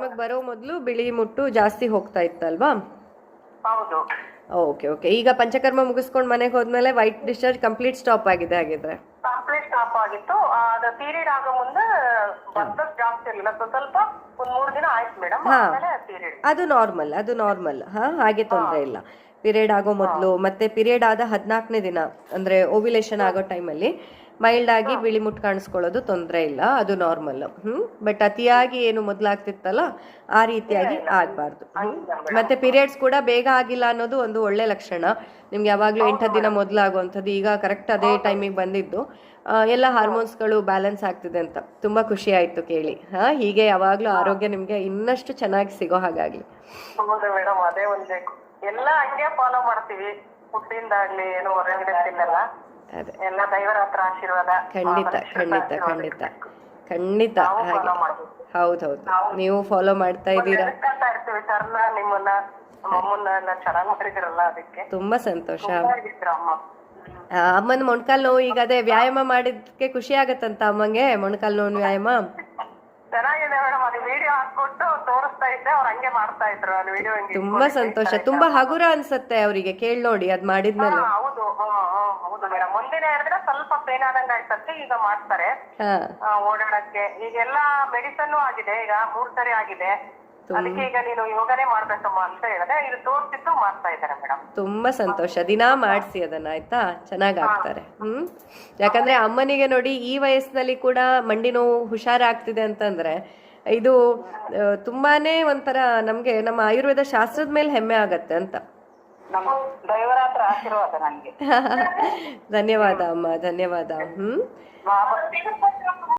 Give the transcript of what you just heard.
ಪಂಚಕರ್ಮಕ್ಕೆ ಬರೋ ಮೊದಲು ಬಿಳಿ ಮುಟ್ಟು ಜಾಸ್ತಿ ಹೋಗ್ತಾ ಇತ್ತಲ್ವಾ? ಹೌದು. Okay okay. ಈಗ ಪಂಚಕರ್ಮ ಮುಗಿಸ್ಕೊಂಡು ಮನೆಗೆ ಹೋದ್ಮೇಲೆ ವೈಟ್ ಡಿಸ್ಚಾರ್ಜ್ ಕಂಪ್ಲೀಟ್ ಸ್ಟಾಪ್ ಆಗಿದೆ ಹಾಗಿದ್ರೆ? ಕಂಪ್ಲೀಟ್ ಸ್ಟಾಪ್ ಆಗಿತ್ತು. ಅದು ಪೀರಿಯಡ್ ಆಗೋ ಮುಂದೆ ಬಂದಷ್ಟು ಜಾಸ್ತಿ ಇರಲಿಲ್ಲ. ಸ್ವಲ್ಪ ಸ್ವಲ್ಪ ಒಂದ್ ಮೂರ್ ದಿನ ಆಯ್ತು ಮೇಡಮ್. ಹಾ. ಆಮೇಲೆ ಪೀರಿಯಡ್. ಅದು ನಾರ್ಮಲ್ ಅದು ನಾರ್ಮಲ್. ಹಾ ಹಾಗೆ ತೊಂದರೆ ಇಲ್ಲ. ಪೀರಿಯಡ್ ಆಗೋ ಮೊದಲು ಮತ್ತೆ ಪೀರಿಯಡ್ ಆದ ಹದಿನಾಲ್ಕನೇ ದಿನ ಅಂದ್ರೆ ಓವ್ಯುಲೇಷನ್ ಆಗೋ ಟೈಮಲ್ಲಿ ಮೈಲ್ಡ್ ಆಗಿ ಬಿಳಿ ಮುಟ್ಟು ಕಾಣಿಸ್ಕೊಳ್ಳೋದು ತೊಂದರೆ ಇಲ್ಲ ಅದು ನಾರ್ಮಲ್ ಹ್ಮ್? ಬಟ್ ಅತಿಯಾಗಿ ಏನು ಮೊದಲಾಗ್ತಿತ್ತಲ್ಲ ಆ ರೀತಿಯಾಗಿ ಆಗ್ಬಾರ್ದು. ಮತ್ತೆ ಪೀರಿಯಡ್ಸ್ ಕೂಡ ಬೇಗ ಆಗಿಲ್ಲ ಅನ್ನೋದು ಒಂದು ಒಳ್ಳೆ ಲಕ್ಷಣ. ನಿಮ್ಗೆ ಯಾವಾಗಲೂ ಎಂಟ ದಿನ ಮೊದಲಾಗುವಂಥದ್ದು ಈಗ ಕರೆಕ್ಟ್ ಅದೇ ಟೈಮಿಗೆ ಬಂದಿದ್ದು. ಎಲ್ಲ ಹಾರ್ಮೋನ್ಸ್ಗಳು ಬ್ಯಾಲೆನ್ಸ್ ಆಗ್ತಿದೆ ಅಂತ. ತುಂಬಾ ಖುಷಿ ಆಯ್ತು ಕೇಳಿ. ಹಾ ಹೀಗೆ ಯಾವಾಗಲೂ ಆರೋಗ್ಯ ನಿಮ್ಗೆ ಇನ್ನಷ್ಟು ಚೆನ್ನಾಗಿ ಸಿಗೋ ಹಾಗಾಗಿ ಹೌದು ಮೇಡಮ್ ಅದೇ ಒಂದ್ ಎಲ್ಲ ಹಂಗೆ ಫಾಲೋ ಮಾಡ್ತೀವಿ. ಫುಡ್ಡಿಂದ ಆಗ್ಲಿ ಏನು ಹೊರಗಡೆ ತಿನ್ನಲ್ಲ. ಅದೇ. ಖಂಡಿತ ಖಂಡಿತ ಖಂಡಿತ. ಖಂಡಿತ ಹಾಗೆ. ಹೌದೌದು. ನೀವು ಫಾಲೋ ಮಾಡ್ತಾ ಇದ್ದೀರಾ? ತುಂಬಾ ಸಂತೋಷ. ಅಮ್ಮನ್ ಅಮ್ಮ? ಅಮ್ಮನ ಮೊಣಕಾಲ್ ನೋವು ಈಗ ಅದೇ ವ್ಯಾಯಾಮ ಮಾಡಿದ್ಕೆ ಖುಷಿ ಆಗತ್ತಂತ ಅಮ್ಮಂಗೆ ಮೊಣಕಾಲ್ ನೋವು ವ್ಯಾಯಾಮ? ತುಂಬಾ ಸಂತೋಷ. ತುಂಬಾ ಹಗುರ ಅನ್ಸತ್ತೆ ಅವರಿಗೆ ಕೇಳ್ ನೋಡಿ ಅದ್ ಮಾಡಿದ್ಮೇಲೆ ಹಾ, ಹೌದು ಹ್ಮ್, ಹ್ಮ್, ಹೌದು ಮೇಡಮ್ ಒಂದಿನ ಹೇಳಿದ್ರೆ ಸ್ವಲ್ಪ ಪೇನ್ ಆದಂಗ ಆಯ್ತಂತೆ ಈಗ ಮಾಡ್ತಾರೆ. ಹಾ. ಆ, ಓಡಾಡಕ್ಕೆ. ಈಗೆಲ್ಲ ಮೆಡಿಸನ್ ಆಗಿದೆ. ಈಗ ಮೂರ್ ಸರಿ ಆಗಿದೆ. ಅದಕ್ಕೆ ಈಗ ನೀನು ಯೋಗನೇ ಮಾಡ್ಬೇಕಮ್ಮ ಅಂತ ಹೇಳಿದ್ರೆ ಇದು ತೋರ್ಸಿತ್ತು ಮಾಡ್ತಾ ಇದ್ದಾರೆ ಮೇಡಮ್. ತುಂಬಾ ಸಂತೋಷ. ದಿನಾ ಮಾಡಿಸಿ ಅದನ್ನ ಆಯ್ತಾ? ಚೆನ್ನಾಗ್ ಆಗ್ತಾರೆ. ಹ್ಮ್? ಯಾಕಂದ್ರೆ ಅಮ್ಮನಿಗೆ ನೋಡಿ ಈ ವಯಸ್ಸಿನಲ್ಲಿ ಕೂಡ ಮಂಡಿ ನೋವು ಹುಷಾರಾಗ್ತಿದೆ ಅಂತಂದ್ರೆ ಇದು ಆ, ತುಂಬಾನೇ ಒಂಥರ ನಮ್ಗೆ ನಮ್ಮ ಆಯುರ್ವೇದ ಶಾಸ್ತ್ರದ ಮೇಲೆ ಹೆಮ್ಮೆ ಆಗತ್ತೆ ಅಂತ. ಧನ್ಯವಾದ ಅಮ್ಮ ಧನ್ಯವಾದ. ಹ್ಮ್?